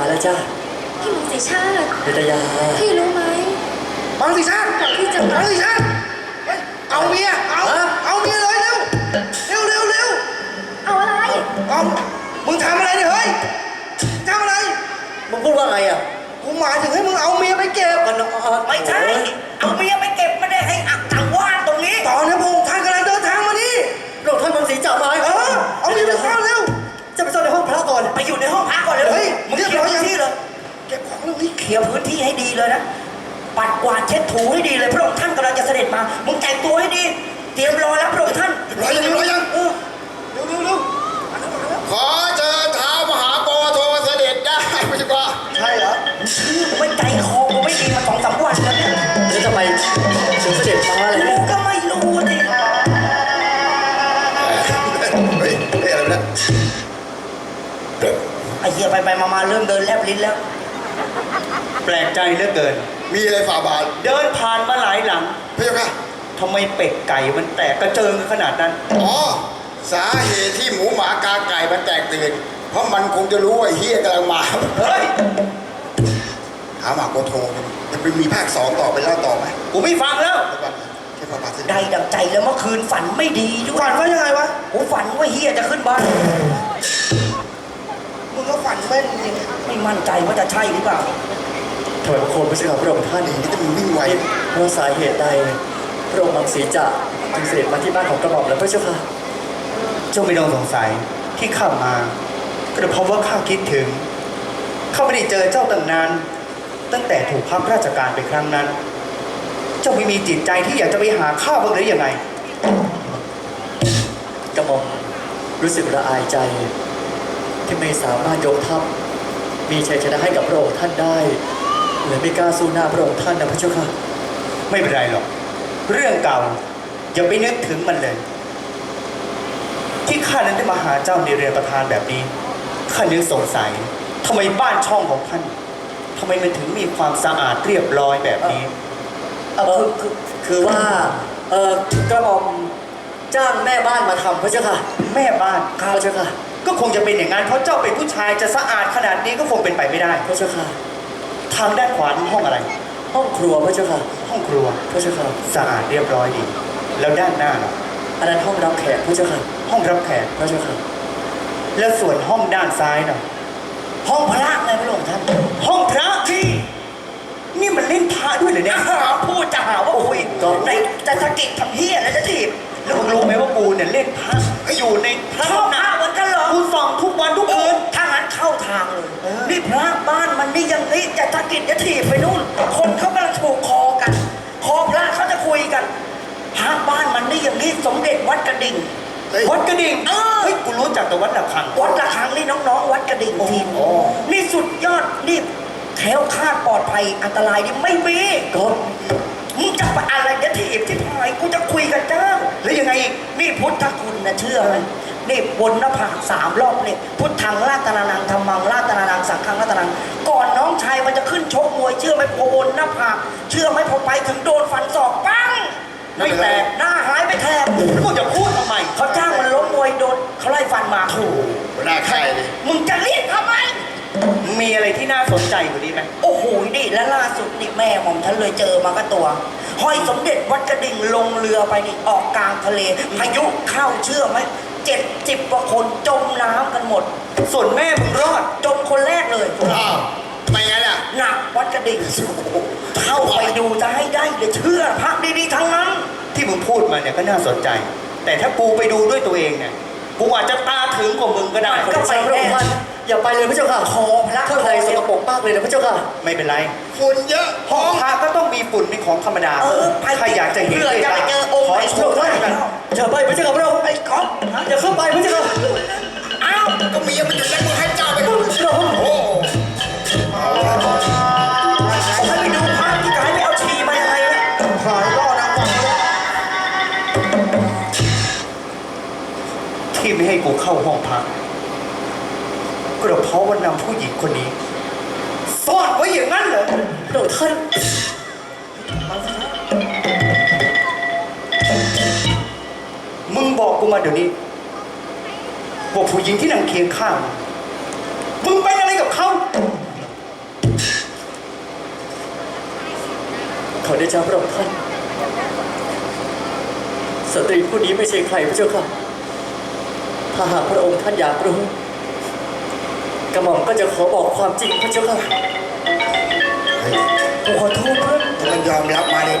พี่กลับมาแล้วจ้าพี่มังสีชาตินิตยา พี่รู้ไหมมังสิชาติพี่จะมังสิชาติ เร็วนี่เคลียร์พื้นที่ให้ดีเลยนะ ปัดกวาดเช็ดถูให้ดีเลยพระองค์ท่านกำลังจะเสด็จมา มึงแต่งตัวให้ดี เตรียมรอรับพระองค์ท่านร้อยยังร้อยยังเออเร็วเร็วเร็วมาแล้วมาแล้วขอเชิญเท้ามหาโกโทเสด็จได้ไม่ใช่ว่าใช่เหรอชื่อไม่ใจคอกูไม่ดีมาสองสามวันแล้วเนี่ยแล้วจะไปถึงเสด็จฟ้าอะไรกูเนี่ยก็ไม่รู้ดิเฮ้ยเฮ้ยอะไรนะไอ้เหี้ยไปไปมามาเริ่มเดินแลบลิ้นแล้ว แปลกใจเหลือเกิน มีอะไรฝ่าบาทเดินผ่านมาหลายหลังพระเจ้าค่ะ ทำไมเป็ดไก่มันแตกกระเจิงขนาดนั้น อ๋อ สาเหตุที่หมูหมากาไก่มันแตกตื่น เพราะมันคงจะรู้ว่าไอ้เฮียกำลังมา เฮ้ย ถามหาโกโทมันเป็นมีภาคสองต่อไปแล้วต่อไหมกูไม่ฟังแล้ว เดี๋ยวก่อนใช่ฝ่าบาทเสด็จได้ดังใจแล้วเมื่อคืนฝันไม่ดีด้วยฝันว่ายังไงวะกูฝันว่าเฮียจะขึ้นบ้านมึง ก็ฝันแม่นจริงไม่มั่นใจว่าจะใช่หรือเปล่าถอยบังคมพระเจ้าค่ะพระองค์ท่านนี่จะมึงวิ่งไวเพราะสาเหตุใดพระองค์บางสีจะจึงเสด็จมาที่บ้านของกระหม่อมแล้วพระเจ้าค่ะเจ้าไม่ต้องสงสัยที่ข้ามาก็เพราะว่าข้าคิดถึงข้าไม่ได้เจอเจ้าตั้งนาน ตั้งแต่ถูกพักราชการไปครั้งนั้น เจ้าไม่มีจิตใจที่อยากจะไปหาข้าบ้างหรือยังไงกระหม่อมรู้สึกละอายใจ ที่ไม่สามารถยกทัพมีชัยชนะให้กับพระองค์ท่านได้เลยไม่กล้าสู้หน้าพระองค์ท่านนะพระเจ้าค่ะ ไม่เป็นไรหรอก เรื่องเก่าอย่าไปนึกถึงมันเลย ที่ข้านั้นได้มาหาเจ้าในเรือนประธานแบบนี้ข้านึกสงสัยทำไมบ้านช่องของท่านทำไมมันถึงมีความสะอาดเรียบร้อยแบบนี้เออคือคือว่าเออกระหม่อมจ้างแม่บ้านมาทำพระเจ้าค่ะ แม่บ้านข้าพระเจ้าค่ะ ก็คงจะเป็นอย่างนั้นเพราะเจ้าเป็นผู้ชายจะสะอาดขนาดนี้ก็คงเป็นไปไม่ได้ พระเจ้าค่ะ ทางด้านขวานี่ห้องอะไร ห้องครัวพระเจ้าค่ะ ห้องครัวพระเจ้าค่ะสะอาดเรียบร้อยดี แล้วด้านหน้าล่ะอันนั้นห้องรับแขกพระเจ้าค่ะ ห้องรับแขกพระเจ้าค่ะ แล้วส่วนห้องด้านซ้ายน่ะห้องพระไงพระองค์ท่านห้องพระที่นี่มันเล่นพระด้วยเหรอเนี่ยหาพูดจะหาว่าคุยก็ในจะสะกิดทำเฮียแล้วจะถีบแล้วมึงรู้ไหมว่ากูเนี่ยเล่นพระอยู่ในพระชอบหน้าเหมือนกันเหรอกูส่องทุกวันทุกโอ้คืนถ้างั้นเข้าทางเลยเออนี่พระบ้านมันนี่ยังนี่จะสะกิดจะถีบไปนู่น คนเขากำลังถูกคอกัน คอพระเขาจะคุยกันพระบ้านมันนี่อย่างนี้สมเด็จวัดกระดิ่งเฮ้ย วัดกระดิ่งเออ เฮ้ยกูรู้จักแต่วัดระฆัง วัดละครั้งนี่น้องๆ วัดกระดิ่งทีมโอ้ นี่สุดยอดนี่แคล้วคลาดปลอดภัยอันตรายนี่ไม่มีก็มึงจะไปอะไร จะถีบที่พายกูจะคุยกับเจ้าแล้วยังไงอีกนี่พุทธคุณนะเชื่อไหมนี่บนหน้าผากสามรอบนี่พุทธังราตนานังธรรมังราตนานังสังฆังราตนานังก่อนน้องชายมันจะขึ้นชกมวยเชื่อไหมพอบนหน้าผากเชื่อไหมพอไปถึงโดนฟันศอกปังไม่แตกหน้าหายไปแทบแล้วมึงจะพูดทำไมเขาจ้างมันล้มมวยโดนเขาไล่ฟันมาถูกหัวหน้าค่ายเลยมึงจะเรียกทำไมมีอะไรที่น่าสนใจกว่านี้ไหมโอ้โหนี่และล่าสุดนี่แม่หม่อมฉันเลยเจอมาก็ตัว ห้อยสมเด็จวัดกระดิ่งลงเรือไปนี่ออกกลางทะเลพายุเข้าเชื่อไหมเจ็ดสิบกว่าคนจมน้ำกันหมด ส่วนแม่มึงรอดจมคนแรกเลยอ้าวทำไมงั้นอะหนักวัดกระดิ่งเข้าไปดูจะให้ได้เดี๋ยวเชื่อพระดีๆทั้งนั้น ที่มึงพูดมาเนี่ยก็น่าสนใจ แต่ถ้ากูไปดูด้วยตัวเองเนี่ย กูอาจจะตาถึงกว่ามึงก็ได้ก็ไปพระองค์ท่านอย่าไปเลยพระเจ้าค่ะคอพระข้างในสกปรกมากเลยนะพระเจ้าค่ะ ไม่เป็นไรฝุ่นเยอะห้องพระก็ต้องมีฝุ่นเป็นของธรรมดาเออไปใครอยากจะเห็นเพื่อด้วยจะตาไปเจอองค์ขอไหนโชถูคกให้ให้กันอย่าไปพระเจ้าค่ะพระองค์ไอ้ก๊อฟอย่าเข้าไปพระเจ้าค่ะอ้าวก็เมียมันอยู่แล้วมึงให้เจ้าไป กูเข้าห้องพักก็เพราะว่านำผู้หญิงคนนี้ซ่อนไว้อย่างนั้นเหรอเดี๋ยวท่านมึงบอกกูมาเดี๋ยวนี้พวกผู้หญิงที่นั่งเคียงข้างมึงไปอะไรกับเขาขอได้จ้าพระองค์ท่านสตรีผู้นี้ไม่ใช่ใครพระเจ้าค่ะาหากพระองค์ท่านอยากรู้กระหม่อมก็จะขอบอกความจริงพระเจ้าค่ะผมขอโทษเพื่อนมันยอมรับมาเนี่ย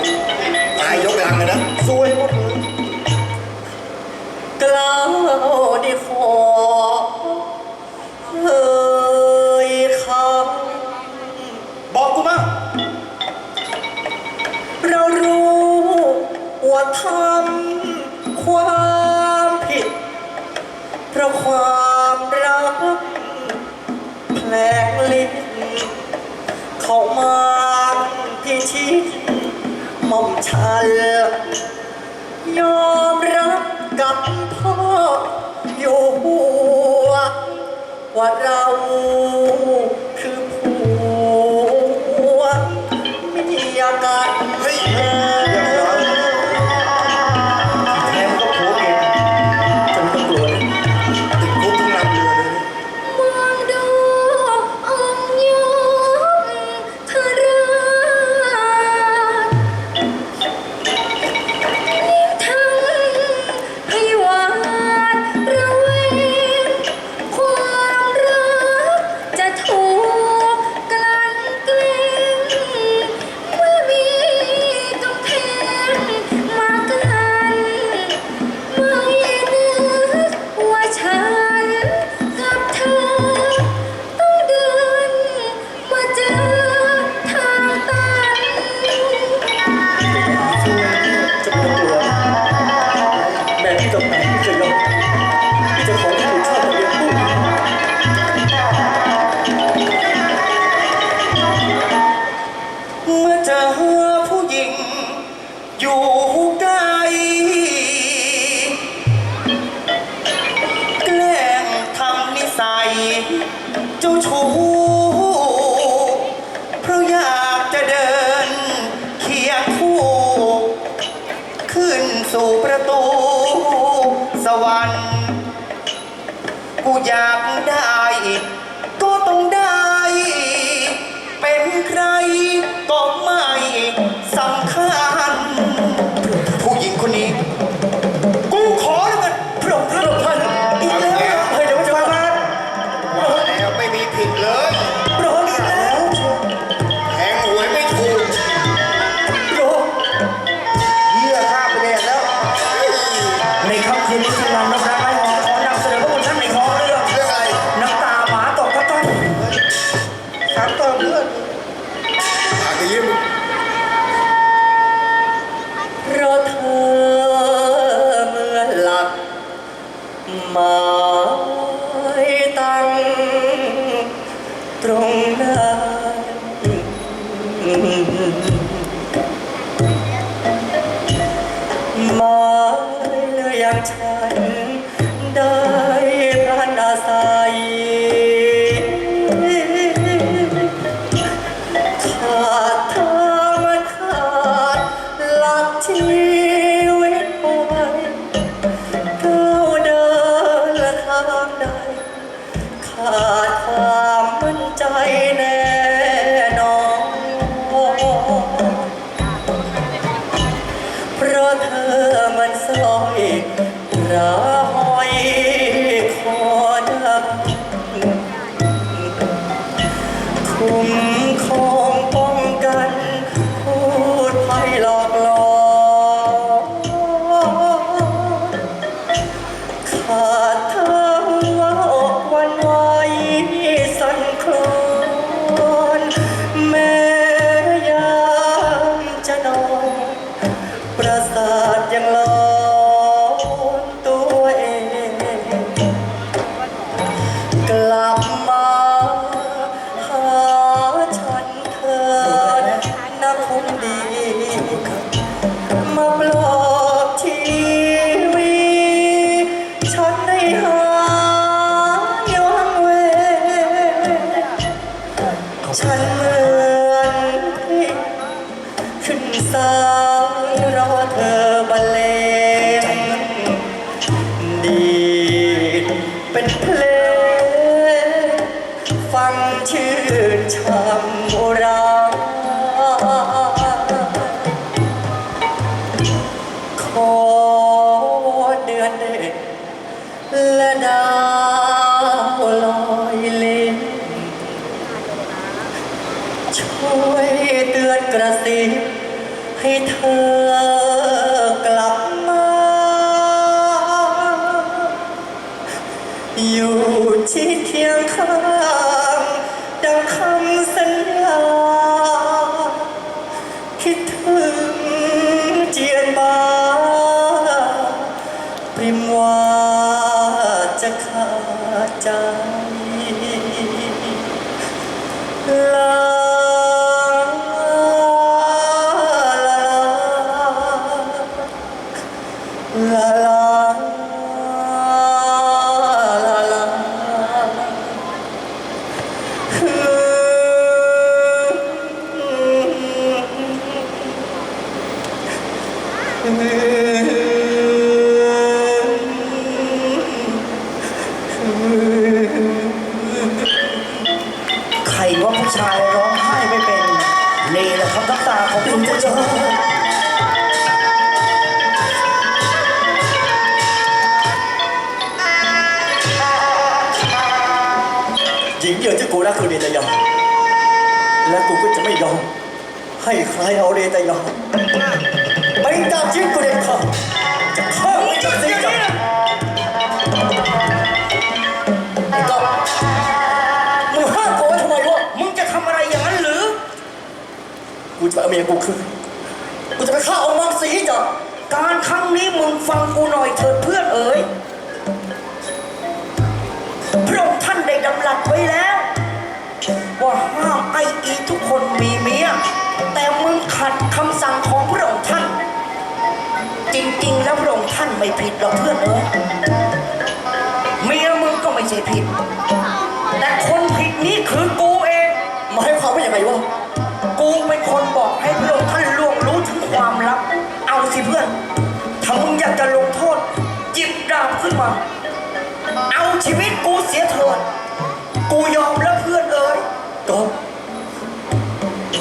ตายยกลังเลยนะซวยหมดเลยกล้าวดีคอ ฉันยอมรับกับพ่ออยู่หัว ว่าเราคือผัวเมียกัน สู่ประตู สวรรค์ กูอยากได้ ตรงหน้า But please. อยู่ชิ ชายร้องไห้ไม่เป็นนี่แหละครับน้ำตาของคุณผู้ชมหญิงเดียวที่กูรักคือเรตยาและกูก็จะไม่ยอมให้ใครเอาเรตยาไปตามชีวิตกูเด็ดขาดจะฆ่าไม่จะสิ้นจั เมียกูคืนกูจะไปฆ่าเอามังสีจับการครั้งนี้มึงฟังกูหน่อยเถิดเพื่อนเอ๋ยพระองค์ท่านได้ดำรัสไว้แล้ว ว่าห้ามไออีทุกคนมีเมีย แต่มึงขัดคำสั่งของพระองค์ท่าน จริงๆ แล้วพระองค์ท่านไม่ผิดหรอกเพื่อนเอ๋ยเมียมึงก็ไม่ใช่ผิด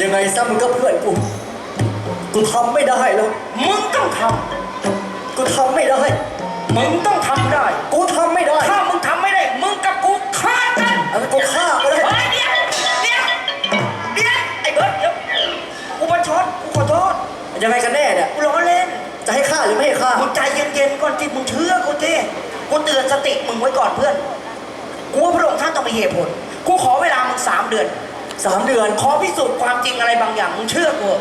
ยังไงซะมึงก็เพื่อนกู กูทำไม่ได้แล้ว มึงต้องทกูทำไม่ได้ำมึงต้องทำได้ กูทำไม่ได้ ถ้ามึงทำไม่ได้ มึงกับกูฆ่ากันอะไรกูฆ่าก็ได้ เฮ้ยเดี๋ยวเดี๋ยวเดี๋ยวไอ้เบิร์ดเดี๋ยวกูประชดกูขอโทษยังไงกันแน่เนี่ย กูล้อเล่น จะให้ฆ่าหรือไม่ให้ฆ่า มึงใจเย็นๆก่อนที่มึงเชื่อกูเจ้กูเตือนสติมึงไว้ก่อนเพื่อน กูว่าพระองค์ท่านต้องมีเหตุผล กูขอเวลามึงสามเดือน สามเดือนขอพิสูจน์ความจริงอะไรบางอย่างมึงเชื่อกู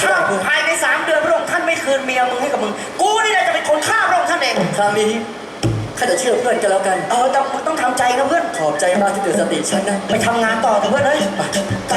ถ้าภายในสามเดือนพระองค์ท่านไม่คืนเมียมึงให้กับมึง กูนี่แหละจะเป็นคนฆ่าพระองค์ท่านเอง ครั้งนี้ข้าจะเชื่อเพื่อนกันแล้วกัน เออแต่มึงต้องทำใจนะเพื่อน ขอบใจมากที่เตือนสติฉันนะ ไปทำงานต่อเถอะเพื่อนเฮ้ยไป